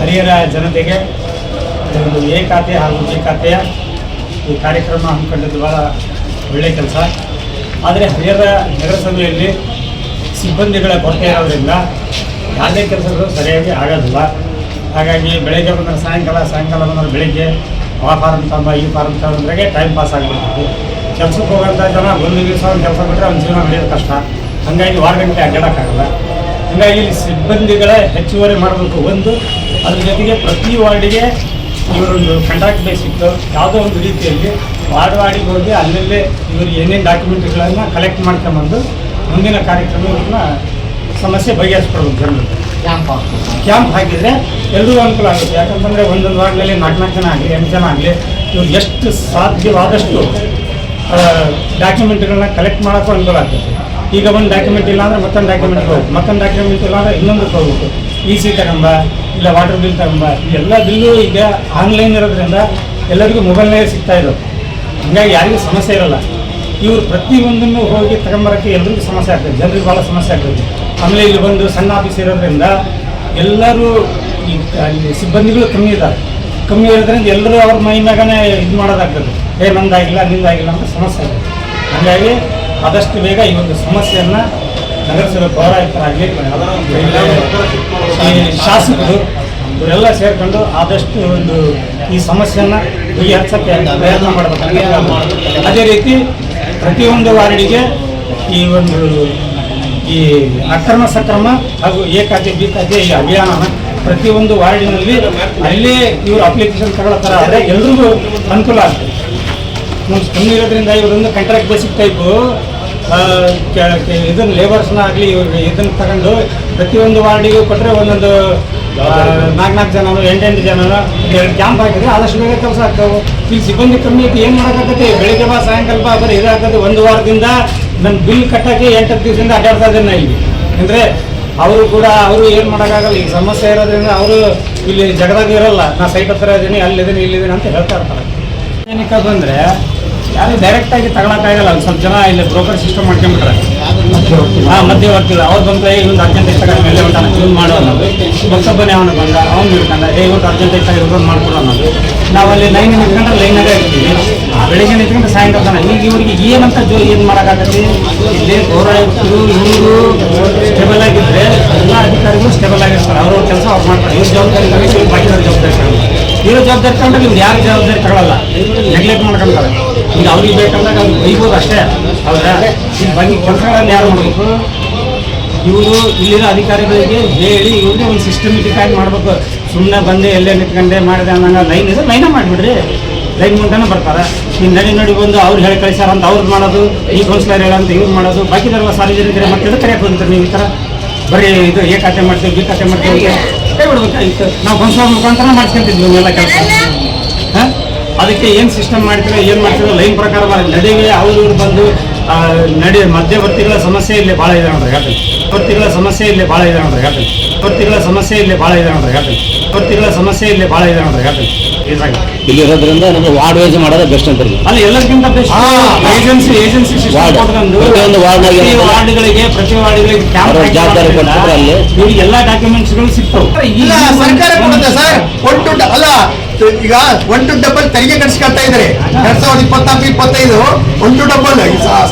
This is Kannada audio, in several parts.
ಹರಿಹರ ಜನತೆಗೆ. ಒಂದು ಎ ಖಾತೆ ಹಾಗೂ ಬಿ ಖಾತೆಯ ಈ ಕಾರ್ಯಕ್ರಮ ಹಮ್ಮಿಕೊಂಡಿದ್ದು ಭಾಳ ಒಳ್ಳೆಯ ಕೆಲಸ. ಆದರೆ ಹರಿಹರ ನಗರಸಭೆಯಲ್ಲಿ ಸಿಬ್ಬಂದಿಗಳ ಕೊರತೆ ಇರೋದ್ರಿಂದ ಯಾವುದೇ ಕೆಲಸಗಳು ಸರಿಯಾಗಿ ಆಗೋದಿಲ್ಲ. ಹಾಗಾಗಿ ಬೆಳಗ್ಗೆ ಬಂದರೆ ಸಾಯಂಕಾಲ ಸಾಯಂಕಾಲ ಬಂದರೆ ಬೆಳಗ್ಗೆ ಆ ಫಾರ್ಮ್ ತಂಬ ಈ ಫಾರ್ಮ್ ತಗೊಂಡ್ರೆ ಟೈಮ್ ಪಾಸ್ ಆಗಿಬಿಡ್ತಿತ್ತು ಕೆಲಸಕ್ಕೆ ಹೋಗೋಂಥ ಜನ ಒಂದು ದಿವಸ ಒಂದು ಕೆಲಸ ಬಿಟ್ಟರೆ ಒಂದು ಜೀವನ ನಡೆಯೋದು ಕಷ್ಟ. ಹಾಗಾಗಿ ವಾರ ಗಂಟೆ ಅಡ್ಡಾಡೋಕ್ಕಾಗಲ್ಲ. ಹಾಗಾಗಿ ಇಲ್ಲಿ ಸಿಬ್ಬಂದಿಗಳ ಹೆಚ್ಚುವರಿ ಮಾಡಬೇಕು. ಒಂದು ಅದ್ರ ಜೊತೆಗೆ ಪ್ರತಿ ವಾರ್ಡಿಗೆ ಇವರೊಂದು ಕಂಡಾಕ್ಟ್ ಬೇಸ್ ಇತ್ತು. ಯಾವುದೋ ಒಂದು ರೀತಿಯಲ್ಲಿ ವಾರ್ಡ್ ವಾರ್ಡಿಗೆ ಹೋಗಿ ಅಲ್ಲಲ್ಲೇ ಇವರು ಏನೇನು ಡಾಕ್ಯುಮೆಂಟ್ಗಳನ್ನು ಕಲೆಕ್ಟ್ ಮಾಡ್ಕೊಂಬಂದು ಮುಂದಿನ ಕಾರ್ಯಕ್ರಮ ಇವ್ರನ್ನ ಸಮಸ್ಯೆ ಬಗೆಹರಿಸ್ಕೊಡ್ಬೇಕು ಜನರು. ಕ್ಯಾಂಪ್ ಹಾಕಿದರೆ ಎಲ್ಲರಿಗೂ ಅನುಕೂಲ ಆಗುತ್ತೆ. ಯಾಕಂತಂದರೆ ಒಂದೊಂದು ವಾರ್ಡ್ನಲ್ಲಿ ನಾಲ್ಕು ನಾಲ್ಕು ಜನ ಆಗಲಿ ಎಂಟು ಜನ ಆಗಲಿ ಇವ್ರು ಎಷ್ಟು ಸಾಧ್ಯವಾದಷ್ಟು ಡಾಕ್ಯುಮೆಂಟ್ಗಳನ್ನ ಕಲೆಕ್ಟ್ ಮಾಡೋಕ್ಕೂ ಅನುಕೂಲ ಆಗ್ತದೆ. ಈಗ ಒಂದು ಡಾಕ್ಯುಮೆಂಟ್ ಇಲ್ಲ ಅಂದ್ರೆ ಮತ್ತೊಂದು ಡಾಕ್ಯುಮೆಂಟ್ ಹೋಗ್ಬೇಕು ಮತ್ತೊಂದು ಡಾಕ್ಯುಮೆಂಟ್ ಇಲ್ಲ ಅಂದ್ರೆ ಇನ್ನೊಂದಕ್ಕೆ ಹೋಗ್ಬೇಕು ಇ ಸಿ ತಗೊಂಬ, ಇಲ್ಲ ವಾಟರ್ ಬಿಲ್ ತಗೊಂಬ, ಎಲ್ಲ ಬಿಲ್ಲು ಈಗ ಆನ್ಲೈನ್ ಇರೋದ್ರಿಂದ ಎಲ್ಲರಿಗೂ ಮೊಬೈಲ್ನಾಗೆ ಸಿಗ್ತಾ ಇರೋದು. ಹಂಗಾಗಿ ಯಾರಿಗೂ ಸಮಸ್ಯೆ ಇರಲ್ಲ. ಇವರು ಪ್ರತಿಯೊಂದನ್ನು ಹೋಗಿ ತಗೊಂಬರೋಕ್ಕೆ ಎಲ್ಲರಿಗೂ ಸಮಸ್ಯೆ ಆಗ್ತದೆ. ಜನರಿಗೆ ಭಾಳ ಸಮಸ್ಯೆ ಆಗ್ತದೆ. ಆಮೇಲೆ ಇಲ್ಲಿ ಬಂದು ಸಣ್ಣ ಆಫೀಸ್ ಇರೋದ್ರಿಂದ ಎಲ್ಲರೂ ಅಲ್ಲಿ ಸಿಬ್ಬಂದಿಗಳು ಕಮ್ಮಿ ಇದ್ದಾರೆ. ಕಮ್ಮಿ ಇರೋದ್ರಿಂದ ಎಲ್ಲರೂ ಅವ್ರ ಮೈ ಇದು ಮಾಡೋದಾಗ್ತದೆ. ಏ, ನಂದಾಗಿಲ್ಲ, ನಿಂದಾಗಿಲ್ಲ ಅಂತ ಸಮಸ್ಯೆ ಇದೆ ಹಾಗಾಗಿ ಆದಷ್ಟು ಬೇಗ ಈ ಒಂದು ಸಮಸ್ಯೆಯನ್ನು ನಗರಸಭೆ ಪೌರಾಯುಕ್ತರಾಗಲಿ ಶಾಸಕರು ಇವರೆಲ್ಲ ಸೇರ್ಕೊಂಡು ಆದಷ್ಟು ಒಂದು ಈ ಸಮಸ್ಯೆಯನ್ನು ಬಗೆಹರಿಸೋಕ್ಕೆ ಪ್ರಯತ್ನ ಮಾಡಬೇಕು ಅದೇ ರೀತಿ ಪ್ರತಿಯೊಂದು ವಾರ್ಡಿಗೆ ಈ ಒಂದು ಈ ಅಕ್ರಮ ಸಕ್ರಮ ಹಾಗೂ ಬಿ ಖಾತೆ ಈ ಅಭಿಯಾನ ಪ್ರತಿಯೊಂದು ವಾರ್ಡಿನಲ್ಲಿ ಅಲ್ಲಿ ಇವರು ಅಪ್ಲಿಕೇಶನ್ ತಗೊಳ್ಳೋ ಥರ ಆದರೆ ಎಲ್ರಿಗೂ ಅನುಕೂಲ ಆಗ್ತದೆ. ಕಮ್ಮಿ ಇರೋದ್ರಿಂದ ಇವರೊಂದು ಕಾಂಟ್ರಾಕ್ಟ್ ಬೇಸಿಕ್ ಟೈಪು ಇದನ್ನು ಲೇಬರ್ಸ್ನ ಆಗಲಿ ಇವ್ರಿಗೆ ಇದನ್ನು ತಗೊಂಡು ಪ್ರತಿಯೊಂದು ವಾರ್ಡಿಗೂ ಕೊಟ್ಟರೆ ಒಂದೊಂದು ನಾಲ್ಕು ನಾಲ್ಕು ಜನನು, ಎಂಟೆಂಟು ಜನನು, ಎರಡು ಕ್ಯಾಂಪ್ ಹಾಕಿದ್ರೆ ಆದಷ್ಟು ಬೇಗ ಕೆಲಸ ಆಗ್ತಾವೆ. ಇಲ್ಲಿ ಸಿಬ್ಬಂದಿ ಕಮ್ಮಿ ಐತಿ ಏನು ಮಾಡೋಕ್ಕಾಗತ್ತೆ? ಬೆಳಿಗ್ಗೆ ಬಾ, ಸಾಯಂಕಾಲ ಬಾ, ಬರೀ ಇದಾಗ್ತದೆ ಒಂದು ವಾರದಿಂದ ನನ್ನ ಬಿಲ್ ಕಟ್ಟೋಕ್ಕೆ ಎಂಟತ್ತು ದಿವಸದಿಂದ ಅಡ್ಡಾಡ್ತಾ ಇದ್ದೇನೆ ಇಲ್ಲಿ. ಅಂದರೆ ಅವರು ಕೂಡ, ಅವರು ಏನು ಮಾಡೋಕ್ಕಾಗಲ್ಲ. ಈಗ ಸಮಸ್ಯೆ ಇರೋದ್ರಿಂದ ಅವರು ಇಲ್ಲಿ ಜಗದಾಗ ಇರೋಲ್ಲ. ನಾ ಸೈಟ್ ಹತ್ರ ಇದ್ದೀನಿ ಅಲ್ಲಿದ್ದೀನಿ ಇಲ್ಲಿದ್ದೀನಿ ಅಂತ ಹೇಳ್ತಾ ಇರ್ತಾರೆ. ಏನಕ್ಕೆ ಬಂದರೆ ಯಾರು ಡೈರೆಕ್ಟಾಗಿ ತಗೊಳಕ್ಕಾಗಲ್ಲ ಒಂದು ಸ್ವಲ್ಪ ಜನ ಇಲ್ಲಿ ಬ್ರೋಕರ್ ಸಿಸ್ಟಮ್ ಮಾಡ್ಕೊಂಡ್ಬಿಟ್ರೆ. ಹಾಂ ಮಧ್ಯವರ್ತಿಗಳು ಅವ್ರು ಬಂದ್ರೆ ಒಂದು ಅರ್ಜೆಂಟ್ ಎಷ್ಟು ತಗೊಂಡು ಮೇಲೆ ಉಂಟಾನ ಇವ್ನು ಮಾಡೋ ಅನ್ನೋದು ಮತ್ತೊಬ್ಬನೇ ಅವನು ಬಂದ, ಅವ್ನು ಹಿಡ್ಕೊಂಡ ಏ, ಇವತ್ತು ಅರ್ಜೆಂಟ್ ಐತೆ ಇವ್ರನ್ನ ಮಾಡ್ಕೊಡೋ ಅನ್ನೋದು ನಾವು ಅಲ್ಲಿ ಲೈನ್ ನಿಂತ್ಕೊಂಡ್ರೆ ಲೈನಾಗ ಇರ್ತೀವಿ. ಬೆಳಿಗ್ಗೆ ನಿಂತ್ಕೊಂಡು ಸಾಯಂಕಾಲ ತನಕ. ಈಗ ಇವರಿಗೆ ಏನಂತ ಜೋ ಏನು ಮಾಡೋಕ್ಕಾಗತ್ತೆ? ಇಲ್ಲಿ ಪೌರಾಯುಕ್ತರು ಇವರು ಸ್ಟೇಬಲ್ ಆಗಿದ್ರೆ ಎಲ್ಲ ಅಧಿಕಾರಿಗಳು ಸ್ಟೇಬಲ್ ಆಗಿರ್ತಾರೆ. ಅವ್ರವ್ರ ಕೆಲಸ ಅವ್ರು ಮಾಡ್ತಾರೆ. ಇವ್ರ ಜವಾಬ್ದಾರಿ ತಗೊಂಡು ಬಾಕಿದವ್ರ ಜವಾಬ್ದಾರಿ ಇವ್ರು ಇವ್ರ ಜವಾಬ್ದಾರಿ ತಗೊಂಡ್ರೆ ಇವ್ರು ಯಾರು ಜವಾಬ್ದಾರಿ ತಗೊಳ್ಳಲ್ಲ ನೆಗ್ಲೆಕ್ಟ್ ಮಾಡ್ಕೊಂತಾರೆ. ಈಗ ಅವ್ರಿಗೆ ಬೇಕಂದಾಗ ಅವ್ರಿಗೆ ಬೈಬೋದು ಅಷ್ಟೇ. ಹೌದಾ? ಈಗ ಬಗ್ಗೆ ಕೆಲಸಗಳನ್ನು ಯಾರು ಮಾಡಬೇಕು? ಇವರು ಇಲ್ಲಿರೋ ಅಧಿಕಾರಿಗಳಿಗೆ ಹೇಳಿ ಇವ್ರಿಗೆ ಒಂದು ಸಿಸ್ಟಮೆಟಿಕ್ ಆಗಿ ಮಾಡಬೇಕು. ಸುಮ್ಮನೆ ಬಂದೆ, ಎಲ್ಲೇ ನಿಂತ್ಕೊಂಡೆ, ಮಾಡಿದೆ ಅನ್ನಂಗ ಲೈನ್ ಇದೆ ಲೈನ ಮಾಡಿಬಿಡ್ರಿ. ಲೈನ್ ಮುಂದೆನೇ ಬರ್ತಾರೆ. ಈ ನಡಿ ನಡಿ ಬಂದು ಅವ್ರು ಹೇಳಿ ಕಳಿಸ್ಯಾರ ಅಂತ ಅವ್ರು ಮಾಡೋದು, ಈ ಕೌನ್ಸಿಲರ್ ಹೇಳಂತ ಇವ್ರು ಮಾಡೋದು. ಬಾಕಿದವ್ರ ಸಾರ್ವಜನಿಕರೇ ಮತ್ತೆ ಇದು ಕರೆಯಕ್ಕೆ ಹೋಗ್ತಾರೆ ನೀವು ಈ ಥರ? ಬರೀ ಇದು ಎ ಖಾತೆ ಮಾಡ್ತೀವಿ, ಬಿ ಖಾತೆ ಮಾಡ್ತೀವಿ ಹೇಳ್ಬಿಡ್ಬೇಕಾಗಿತ್ತು. ನಾವು ಕೌನ್ಸಿಲರ್ ಮುಖಾಂತರ ಮಾಡ್ಕೊಂತಿದ್ವಿ ಎಲ್ಲ ಕೆಲಸ. ಅದಕ್ಕೆ ಏನು ಸಿಸ್ಟಮ್ ಮಾಡ್ತೀರಾ ಏನು ಮಾಡ್ತೀರ? ಲೈನ್ ಪ್ರಕಾರ ಮಾಡಿ ನಡಿಗೆ ಅವ್ರು ಇವ್ರು ಬಂದು ನಡೆ ಮಧ್ಯವರ್ತಿಗಳ ಸಮಸ್ಯೆ ಇಲ್ಲಿ ಭಾಳ ಇದೆ ನೋಡ್ರಿ ಹೇಳ್ತೀನಿ. ಮಧ್ಯವರ್ತಿಗಳ ಸಮಸ್ಯೆ ಇಲ್ಲಿ ಭಾಳ ಇದೆ ನೋಡ್ರಿ ಹೇಳ್ತೀನಿ. ಮಧ್ಯವರ್ತಿಗಳ ಸಮಸ್ಯೆ ಇಲ್ಲಿ ಭಾಳ ಇದೆ ನೋಡ್ರಿ ಹೇಳ್ತೀನಿ. ಮಧ್ಯವರ್ತಿಗಳ ಸಮಸ್ಯೆ ಇಲ್ಲಿ ಭಾಳ ಇದೆ ನೋಡ್ರಿ ಹೇಳ್ತೀನಿ. ಇಲ್ಲಿ ಇರೋದ್ರಿಂದ ನಮಗೆ ವಾರ್ಡ್ ವೈಸ್ ಮಾಡೋದೇ ಬೆಸ್ಟ್ ಅಂತ ರೀ ಅಲ್ಲಿ ಎಲ್ಲರಿಗಿಂತ ಬೆಸ್ಟ್ ಏಜೆನ್ಸಿ ಏಜೆನ್ಸಿ ಸಿಸ್ಟಮ್ ಪ್ರತಿಯೊಂದು ವಾರ್ಡ್ನಾಗೆ ವಾರ್ಡ್ಗಳಿಗೆ ಪ್ರತಿ ವಾರ್ಡ್ಗಳಿಗೆ ಜವಾಬ್ದಾರಿ ಅಲ್ಲಿ. ಇವ್ರಿಗೆ ಎಲ್ಲ ಡಾಕ್ಯುಮೆಂಟ್ಸ್ಗಳು ಸಿಗ್ತವೆ. ಇಲ್ಲ ಸರ್ಕಾರ ಕೊಡುತ್ತೆ ಸರ್ ಕೊಟ್ಟು ಅಲ್ಲ ಈಗ ಒನ್ ಟು ಡಬಲ್ ತೆರಿಗೆ ಕಟ್ಸ್ಕೊಳ್ತಾ ಇದ್ದಾರೆ. ಎರಡ್ ಸಾವಿರದ ಇಪ್ಪತ್ನಾಲ್ಕು ಇಪ್ಪತ್ತೈದು. ಒನ್ ಟು ಡಬಲ್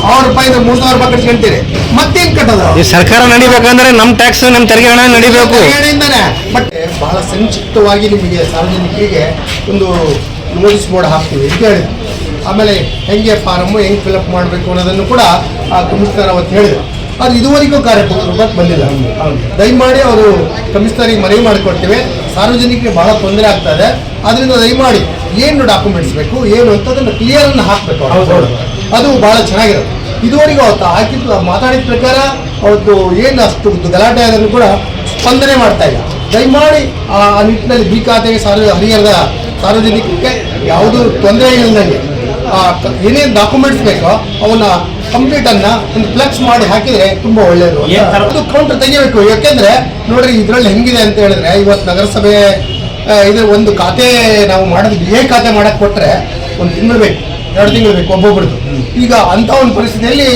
ಸಾವಿರ ರೂಪಾಯಿ ಮೂರ್ ಸಾವಿರ ರೂಪಾಯಿ ಕಟ್ಸ್ಕೊಂತೀರಿ ಮತ್ತೇನ್ ಕಟ್ಟೋದು? ಈ ಸರ್ಕಾರ ನಡಿಬೇಕಂದ್ರೆ ನಮ್ಮ ಟ್ಯಾಕ್ಸ್ ನಮ್ಮ ತೆರಿಗೆ ಹಣ ನಡಿಬೇಕು. ಬಟ್ ಬಹಳ ಸಂಕ್ಷಿಪ್ತವಾಗಿ ನಿಮಗೆ ಸಾರ್ವಜನಿಕರಿಗೆ ಒಂದು ನೋಟಿಸ್ ಬೋರ್ಡ್ ಹಾಕ್ತೀವಿ ಅಂತ ಹೇಳಿದ್ರು. ಆಮೇಲೆ ಹೆಂಗೆ ಫಾರಮ್ಮು ಹೆಂಗೆ ಫಿಲಪ್ ಮಾಡಬೇಕು ಅನ್ನೋದನ್ನು ಕೂಡ ಆ ಕಮಿಷನರ್ ಅವತ್ತು ಹೇಳಿದ್ರು. ಅದು ಇದುವರೆಗೂ ಕಾರ್ಯಕ್ರಮಕ್ಕೆ ಬಂದಿಲ್ಲ. ದಯಮಾಡಿ ಅವರು ಕಮಿಷನರಿಗೆ ಮನವಿ ಮಾಡಿಕೊಡ್ತೇವೆ. ಸಾರ್ವಜನಿಕರಿಗೆ ಬಹಳ ತೊಂದರೆ ಆಗ್ತಾ ಇದೆ. ಅದರಿಂದ ದಯಮಾಡಿ ಏನು ಡಾಕ್ಯುಮೆಂಟ್ಸ್ ಬೇಕು ಏನು ಅಂತ ಅದನ್ನು ಕ್ಲಿಯರ್ ಅನ್ನು ಹಾಕಬೇಕು ಅವ್ರು. ಅದು ಬಹಳ ಚೆನ್ನಾಗಿರುತ್ತೆ. ಇದುವರೆಗೂ ಅವತ್ತು ಹಾಕಿದ್ದು ಮಾತಾಡಿದ ಪ್ರಕಾರ ಅವ್ರದ್ದು ಏನು ಅಷ್ಟು ಗಲಾಟೆ ಆದರೂ ಕೂಡ ಸ್ಪಂದನೆ ಮಾಡ್ತಾ ಇಲ್ಲ. ದಯಮಾಡಿ ಆ ನಿಟ್ಟಿನಲ್ಲಿ ಬಿ ಖಾತೆಗೆ ಸಾರ್ವ ಹರಿಹರದ ಸಾರ್ವಜನಿಕಕ್ಕೆ ಯಾವುದೂ ತೊಂದರೆ ಇಲ್ಲದಂಗೆ ಏನೇನು ಡಾಕ್ಯುಮೆಂಟ್ಸ್ ಬೇಕೋ ಅವನ್ನ ಕಂಪ್ಲೀಟ್ ಅನ್ನ ಒಂದು ಫ್ಲೆಕ್ಸ್ ಮಾಡಿ ಹಾಕಿದ್ರೆ ತುಂಬಾ ಒಳ್ಳೆಯದು ಅದು ಕೌಂಟರ್ ತೆಗಿಬೇಕು. ಯಾಕೆಂದ್ರೆ ನೋಡ್ರಿ ಇದ್ರಲ್ಲಿ ಹೆಂಗಿದೆ ಅಂತ ಹೇಳಿದ್ರೆ ಇವತ್ತು ನಗರಸಭೆ ಇದು ಒಂದು ಖಾತೆ ನಾವು ಮಾಡೋದು ಏ ಖಾತೆ ಮಾಡಕ್ ಕೊಟ್ಟರೆ ಒಂದು ತಿಂಗಳು ಬೇಕು, ಎರಡು ತಿಂಗಳು ಬೇಕು ಒಬ್ಬೊಬ್ಬರದ್ದು ಈಗ ಅಂತ ಒಂದು ಪರಿಸ್ಥಿತಿಯಲ್ಲಿ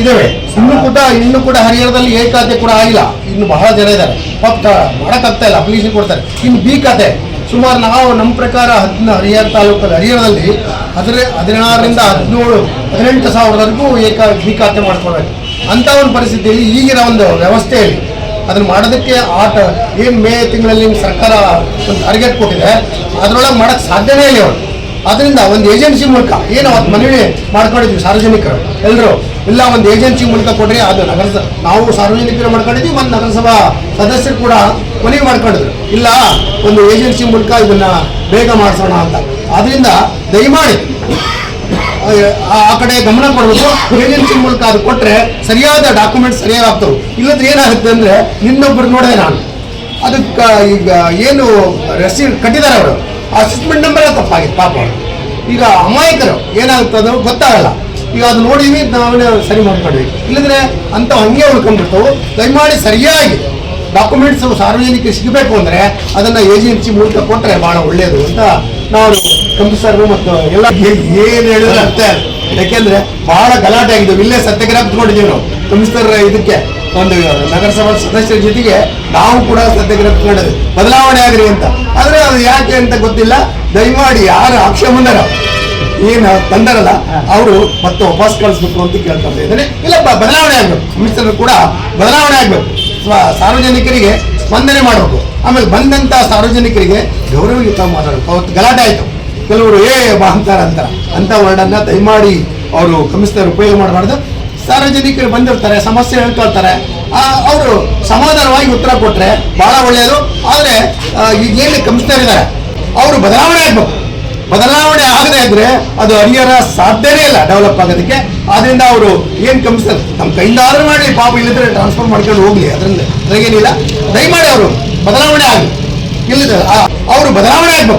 ಇದಾವೆ ಇನ್ನು ಕೂಡ ಇನ್ನು ಕೂಡ ಹರಿಹರದಲ್ಲಿ ಏ ಖಾತೆ ಕೂಡ ಆಗಿಲ್ಲ. ಇನ್ನು ಬಹಳ ಜನ ಇದ್ದಾರೆ. ಪಾಪ ಮಾಡೋಕ್ಕಾಗ್ತಾ ಇಲ್ಲ ಅಪ್ಲಿಕೇಶನ್ ಕೊಡ್ತಾರೆ. ಇನ್ನು ಬಿ ಖಾತೆ, ಸುಮಾರು ನಾವು ನಮ್ಮ ಪ್ರಕಾರ ಹದಿನ ಹರಿಹರ ತಾಲೂಕಲ್ಲಿ ಹರಿಹರದಲ್ಲಿ ಹದಿನ ಹದಿನಾರರಿಂದ ಹದಿನೇಳು, ಹದಿನೆಂಟು ಸಾವಿರದವರೆಗೂ ಏಕ ಬಿ ಖಾತೆ ಮಾಡ್ಕೊಳ್ಬೇಕು. ಅಂಥ ಒಂದು ಪರಿಸ್ಥಿತಿಯಲ್ಲಿ ಈಗಿನ ಒಂದು ವ್ಯವಸ್ಥೆಯಲ್ಲಿ ಅದನ್ನು ಮಾಡೋದಕ್ಕೆ ಆಟ ಈ ಮೇ ತಿಂಗಳಲ್ಲಿ ಸರ್ಕಾರ ಒಂದು ಟಾರ್ಗೆಟ್ ಕೊಟ್ಟಿದೆ. ಅದರೊಳಗೆ ಮಾಡೋಕ್ಕೆ ಸಾಧ್ಯನೇ ಇಲ್ಲ ಅವರು ಅದರಿಂದ ಒಂದು ಏಜೆನ್ಸಿ ಮೂಲಕ, ಏನು ಅವತ್ತು ಮನವಿ ಮಾಡ್ಕೊಂಡಿದ್ವಿ ಸಾರ್ವಜನಿಕರು ಎಲ್ಲರೂ ಇಲ್ಲ ಒಂದು ಏಜೆನ್ಸಿ ಮೂಲಕ ಕೊಡ್ರಿ, ಅದು ನಗರಸ, ನಾವು ಸಾರ್ವಜನಿಕರು ಮಾಡ್ಕೊಂಡಿದ್ವಿ, ಒಂದು ನಗರಸಭಾ ಸದಸ್ಯರು ಕೂಡ ಮನವಿ ಮಾಡ್ಕೊಂಡಿದ್ರು. ಇಲ್ಲ, ಒಂದು ಏಜೆನ್ಸಿ ಮೂಲಕ ಇದನ್ನು ಬೇಗ ಮಾಡಿಸೋಣ ಅಂತ. ಆದ್ದರಿಂದ ದಯಮಾಡಿ ಆ ಕಡೆ ಗಮನ ಕೊಡಬೇಕು. ಏಜೆನ್ಸಿ ಮೂಲಕ ಅದು ಕೊಟ್ಟರೆ ಸರಿಯಾದ ಡಾಕ್ಯುಮೆಂಟ್ ಸರಿಯಾಗಿ ಆಗ್ತವೆ. ಇಲ್ಲದ್ರೆ ಏನಾಗುತ್ತೆ ಅಂದರೆ ಇನ್ನೊಬ್ಬರು ನೋಡಿದೆ ನಾನು. ಅದಕ್ಕೆ ಈಗ ಏನು ರಸೀದ್ ಕಟ್ಟಿದ್ದಾರೆ ಅವರು. ಆ ಅಸೆಸ್ಮೆಂಟ್ ನಂಬರ್ ತಪ್ಪಾಗಿತ್ತು ಪಾಪ. ಈಗ ಅಮಾಯಕರು, ಏನಾಗುತ್ತೆ ಅದು ಗೊತ್ತಾಗಲ್ಲ. ಈಗ ಅದು ನೋಡಿದ್ವಿ, ನಾವೇ ಸರಿ ಮಾಡ್ಕೊಂಡ್ವಿ. ಇಲ್ಲದ್ರೆ ಅಂತ ಹಂಗೆ ಉಳ್ಕೊಂಡ್ಬಿಡ್ತಾವು. ದಯಮಾಡಿ ಸರಿಯಾಗಿ ಡಾಕ್ಯುಮೆಂಟ್ಸ್ ಸಾರ್ವಜನಿಕರಿಗೆ ಸಿಗಬೇಕು ಅಂದರೆ ಅದನ್ನ ಏಜೆನ್ಸಿ ಮೂಲಕ ಕೊಟ್ಟರೆ ಬಹಳ ಒಳ್ಳೆಯದು ಅಂತ ನಾವು ಕಮಿಷನರ್ ಮತ್ತು ಎಲ್ಲ ಏನು ಹೇಳಿದ್ರೆ ಅರ್ಥ. ಯಾಕೆಂದ್ರೆ ಬಹಳ ಗಲಾಟೆ ಆಗಿದ್ದು ಇಲ್ಲೇ ಸತ್ಯಾಗ್ರಹ ಕುತ್ಕೊಂಡಿದ್ದೀವಿ ನಾವು. ಕಮಿಷನರ್ ಇದಕ್ಕೆ ಒಂದು ನಗರಸಭಾ ಸದಸ್ಯರ ಜೊತೆಗೆ ನಾವು ಕೂಡ ಸತ್ಯಾಗ್ರಹ ಕುತ್ಕೊಂಡಿದ್ವಿ ಬದಲಾವಣೆ ಆಗಲಿ ಅಂತ. ಆದರೆ ಅದು ಯಾಕೆ ಅಂತ ಗೊತ್ತಿಲ್ಲ. ದಯಮಾಡಿ ಯಾರು ಆಕ್ಷೇಪಣರ? ಏನು ತಂದರಲ್ಲ ಅವರು ಮತ್ತೆ ವಾಪಸ್ ಕಳಿಸ್ಬೇಕು ಅಂತ ಕೇಳ್ತಾ ಇದ್ದಾರೆ ಇಲ್ಲ ಬದಲಾವಣೆ ಆಗ್ಬೇಕು. ಕಮಿಷನರ್ ಕೂಡ ಬದಲಾವಣೆ ಆಗ್ಬೇಕು. ಸಾರ್ವಜನಿಕರಿಗೆ ಸ್ಪಂದನೆ ಮಾಡಬೇಕು. ಆಮೇಲೆ ಬಂದಂತ ಸಾರ್ವಜನಿಕರಿಗೆ ಗೌರವಯುತ ಮಾತಾಡಬೇಕು. ಅವತ್ತು ಗಲಾಟೆ ಆಯ್ತು. ಕೆಲವರು, ಏ ಬಾ ಅಂತಾರೆ. ಅಂಥ ಅಂತ ವರ್ಡನ್ನ ದಯಮಾಡಿ ಅವರು ಕಮಿಷನರ್ ಉಪಯೋಗ ಮಾಡಬಾರ್ದು. ಸಾರ್ವಜನಿಕರು ಬಂದಿರ್ತಾರೆ, ಸಮಸ್ಯೆ ಹೇಳ್ಕೊಳ್ತಾರೆ. ಅವರು ಸಮಾಧಾನವಾಗಿ ಉತ್ತರ ಕೊಟ್ಟರೆ ಬಹಳ ಒಳ್ಳೆಯದು. ಆದರೆ ಈಗ ಏನು ಕಮಿಷನರ್ ಇದ್ದಾರೆ ಅವರು ಬದಲಾವಣೆ ಆಗ್ಬೇಕು. ಬದಲಾವಣೆ ಆಗದೆ ಇದ್ರೆ ಅದು ಹರಿಹರ ಸಾಧ್ಯನೇ ಇಲ್ಲ ಡೆವಲಪ್ ಆಗೋದಕ್ಕೆ. ಆದ್ರಿಂದ ಅವರು ಏನ್ ಕಮಿಷನರ್ ನಮ್ಮ ಕೈಯಿಂದ ಆದ್ರೂ ಮಾಡಿ ಪಾಪ ಇಲ್ಲಿದ್ರೆ ಟ್ರಾನ್ಸ್ಫರ್ ಮಾಡ್ಕೊಂಡು ಹೋಗ್ಲಿ ಅದರಿಂದ ಅದ್ರಾಗೇನಿಲ್ಲ. ದಯಮಾಡಿ ಅವರು, ಬದಲಾವಣೆ ಆಗಲಿ. ಇಲ್ಲದ ಅವರು ಬದಲಾವಣೆ ಆಗ್ಬೇಕು.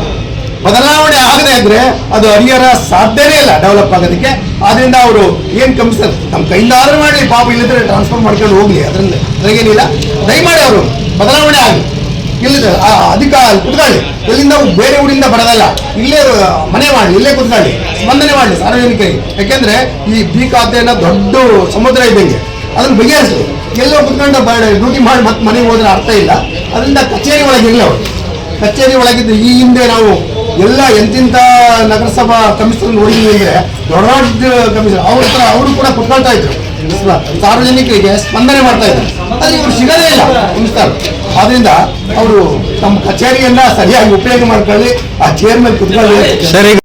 ಬದಲಾವಣೆ ಆಗದೆ ಇದ್ರೆ ಅದು ಹರಿಹರ ಸಾಧ್ಯನೇ ಇಲ್ಲ ಡೆವಲಪ್ ಆಗೋದಕ್ಕೆ. ಆದ್ರಿಂದ ಅವರು ಏನ್ ಕಮಿಷನರ್ ನಮ್ಮ ಕೈಯಿಂದ ಆದ್ರೂ ಮಾಡಿ ಪಾಪ ಇಲ್ಲಿದ್ರೆ ಟ್ರಾನ್ಸ್ಫರ್ ಮಾಡ್ಕೊಂಡು ಹೋಗ್ಲಿ ಅದರಿಂದ ಅದ್ರಾಗೇನಿಲ್ಲ. ದಯಮಾಡಿ ಅವರು, ಬದಲಾವಣೆ ಆಗಲಿ. ಇಲ್ಲದ ಅಧಿಕ ಕುತ್ಕೊಳ್ಳಿ. ನಾವು ಬೇರೆ ಊರಿಂದ ಬರೋದಲ್ಲ. ಇಲ್ಲೇ ಮನೆ ಮಾಡಿ, ಇಲ್ಲೇ ಕುತ್ಕೊಳ್ಳಿ. ಸ್ಪಂದನೆ ಮಾಡಿ, ಸಾರ್ವಜನಿಕರಿಗೆ. ಯಾಕೆಂದ್ರೆ ಈ ಬಿ ಖಾತೆಯನ್ನ ದೊಡ್ಡ ಸಮುದ್ರ ಇದ್ದಂಗೆ. ಅದನ್ನ ಬಗೆಹರಿಸಲಿ. ಎಲ್ಲೋ ಕುತ್ಕೊಂಡು ಡ್ಯೂಟಿ ಮಾಡಿ ಮತ್ತೆ ಮನೆಗೆ ಹೋದ್ರೆ ಅರ್ಥ ಇಲ್ಲ. ಅದರಿಂದ ಕಚೇರಿ ಒಳಗೆ ಇಲ್ಲ ಅವರು. ಕಚೇರಿ ಒಳಗಿದ್ದು ಈ ಹಿಂದೆ ನಾವು ಎಲ್ಲ ಎಂತಿಂತ ನಗರಸಭಾ ಕಮಿಷನರ್ ನೋಡಿದ್ವಿ ಅಂದ್ರೆ ದೊಡ್ಡ ಕಮಿಷನರ್. ಅವ್ರ ಹತ್ರ ಅವರು ಕೂಡ ಕುತ್ಕೊಳ್ತಾ ಇದ್ರು. ಸಾರ್ವಜನಿಕರಿಗೆ ಸ್ಪಂದನೆ ಮಾಡ್ತಾ ಇದ್ದಾರೆ. ಅದು ಇವರು ಸಿಗದೇ ಇಲ್ಲ. ಕಮಿಷನರ್ ಆದ್ರಿಂದ ಅವರು ತಮ್ಮ ಕಚೇರಿಯನ್ನ ಸರಿಯಾಗಿ ಉಪಯೋಗ ಮಾಡ್ಕೊಳ್ಳಿ. ಆ ಚೇರ್ ಮೇಲೆ ಕುತ್ಕೊಳ್ಳಿ.